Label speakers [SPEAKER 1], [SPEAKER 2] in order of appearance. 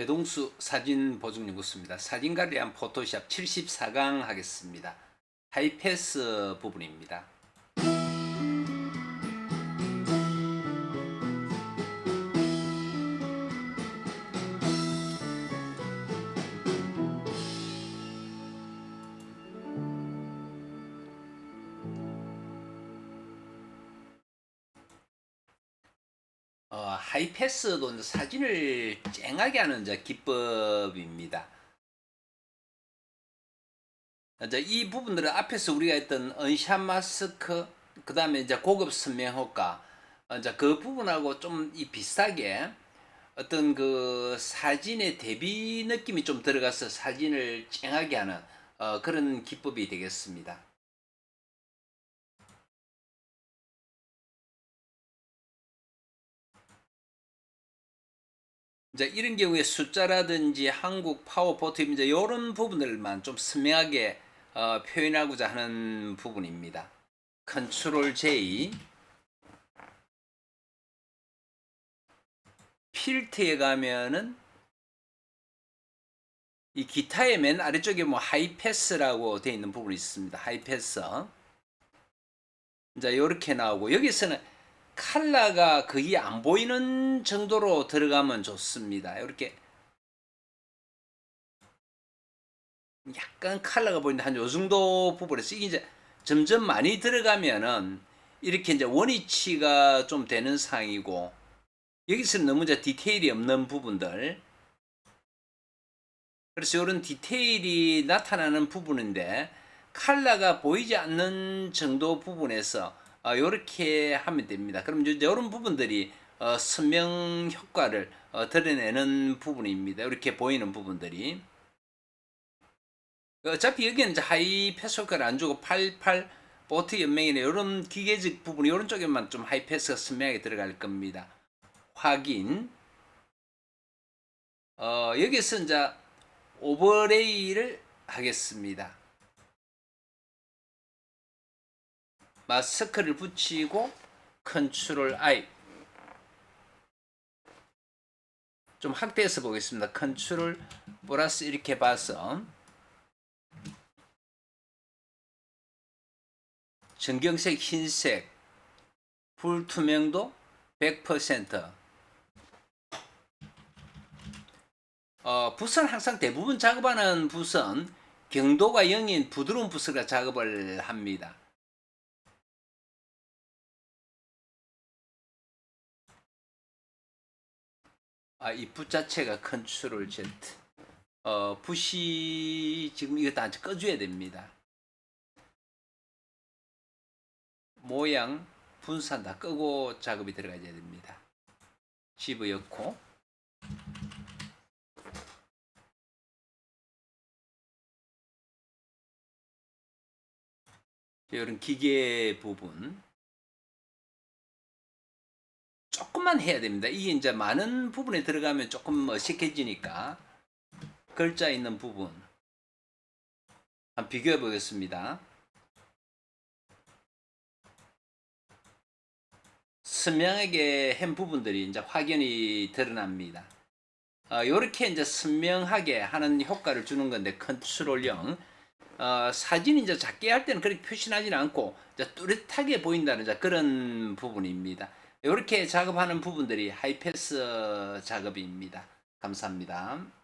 [SPEAKER 1] 배동수 사진 보증 연구소입니다. 사진가를 위한 포토샵 74강 하겠습니다. 하이패스 부분입니다. 어, 하이패스도 이제 사진을 쨍하게 하는 이제 기법입니다. 이제 이 부분들은 앞에서 우리가 했던 언샷 마스크, 그 다음에 이제 고급 선명 효과, 어, 이제 그 부분하고 좀 이 비슷하게 어떤 그 사진의 대비 느낌이 좀 들어가서 사진을 쨍하게 하는 어, 그런 기법이 되겠습니다. 이제 이런 경우에 숫자라든지 한국 파워포트 이제 이런 부분들만 좀 선명하게 어, 표현하고자 하는 부분입니다. 컨트롤 J 필트에 가면은 이 기타의 맨 아래쪽에 뭐 하이패스라고 되어 있는 부분이 있습니다. 하이패스. 이제 이렇게 나오고 여기서는 칼라가 거의 안 보이는 정도로 들어가면 좋습니다. 이렇게 약간 칼라가 보이는데 한요 정도 부분에서 이게 이제 점점 많이 들어가면은 이렇게 이제 원위치가 좀 되는 상이고 여기서는 너무 이제 디테일이 없는 부분들 그래서 이런 디테일이 나타나는 부분인데 칼라가 보이지 않는 정도 부분에서 어, 이렇게 하면 됩니다. 그럼 이제 이런 부분들이 어, 선명 효과를 어, 드러내는 부분입니다. 이렇게 보이는 부분들이 어차피 여기는 이제 하이 패스 효과를 안 주고 88 보트 연맹이나 이런 기계적 부분 이런 쪽에만 좀 하이 패스가 선명하게 들어갈 겁니다. 확인. 어, 여기서 이제 오버레이를 하겠습니다. 마스크를 붙이고 컨트롤 I 좀 확대해서 보겠습니다. 컨트롤 플러스 이렇게 봐서 전경색 흰색 불투명도 100% 어, 붓은 항상 대부분 작업하는 붓은 경도가 0인 부드러운 붓으로 작업을 합니다. 아, 이 붓 자체가 컨트롤 Z. 어, 붓이 지금 이거 다 꺼줘야 됩니다. 모양, 분산 다 끄고 작업이 들어가야 됩니다. 집어넣고 이런 기계 부분 조금만 해야 됩니다. 이게 이제 많은 부분에 들어가면 조금 어색해지니까 글자 있는 부분 한번 비교해 보겠습니다. 선명하게 한 부분들이 이제 확연히 드러납니다. 어, 이렇게 이제 선명하게 하는 효과를 주는 건데 컨트롤 0 어, 사진 이제 작게 할 때는 그렇게 표시하지는 않고 뚜렷하게 보인다는 이제 그런 부분입니다. 이렇게 작업하는 부분들이 하이패스 작업입니다. 감사합니다.